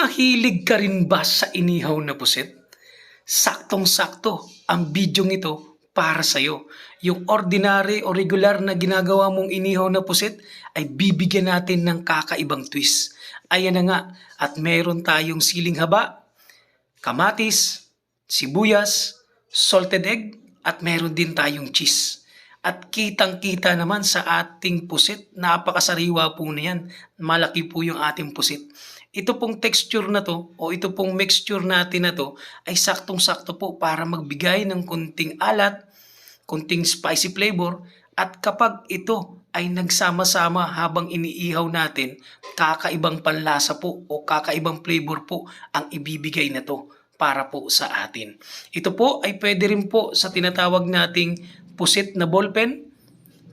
Mahilig ka rin ba sa inihaw na pusit? Saktong-sakto ang bidyong ito para sa'yo. Yung ordinary o regular na ginagawa mong inihaw na pusit ay bibigyan natin ng kakaibang twist. Ayan na nga, at meron tayong siling haba, kamatis, sibuyas, salted egg, at meron din tayong cheese. At kitang-kita naman sa ating pusit, napakasariwa po na yan. Malaki po yung ating pusit. Ito pong texture na to o ito pong mixture natin na to ay saktong-sakto po para magbigay ng kunting alat, kunting spicy flavor at kapag ito ay nagsama-sama habang iniihaw natin, kakaibang panlasa po o kakaibang flavor po ang ibibigay na to para po sa atin. Ito po ay pwede rin po sa tinatawag nating pusit na ballpen,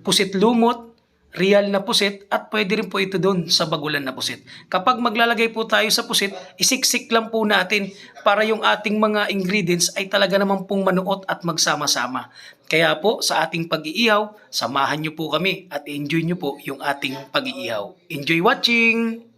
pusit lumot, real na pusit at pwede rin po ito doon sa bagulan na pusit. Kapag maglalagay po tayo sa pusit, isiksik lang po natin para yung ating mga ingredients ay talaga naman pong manuot at magsama-sama. Kaya po sa ating pag-iihaw, samahan nyo po kami at enjoy nyo po yung ating pag-iihaw. Enjoy watching!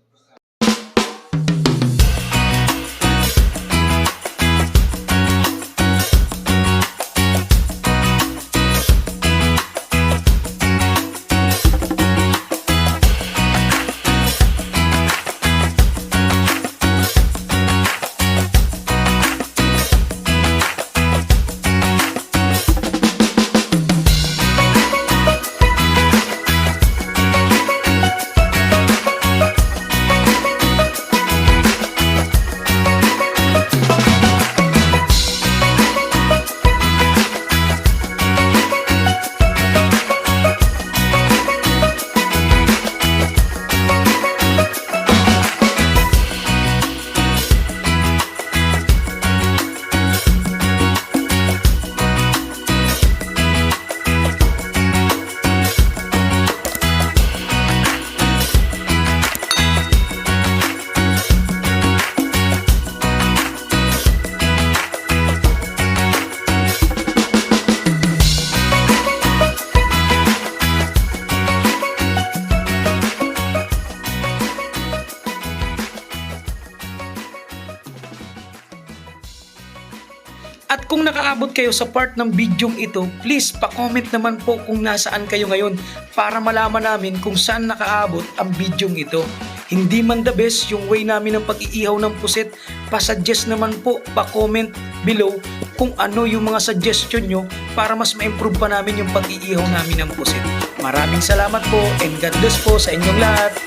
At kung nakaabot kayo sa part ng bidyong ito, please pa-comment naman po kung nasaan kayo ngayon para malaman namin kung saan nakaabot ang bidyong ito. Hindi man the best yung way namin ng pag-iihaw ng pusit, pa-suggest naman po, pa-comment below kung ano yung mga suggestion nyo para mas ma-improve pa namin yung pag-iihaw namin ng pusit. Maraming salamat po and God bless po sa inyong lahat.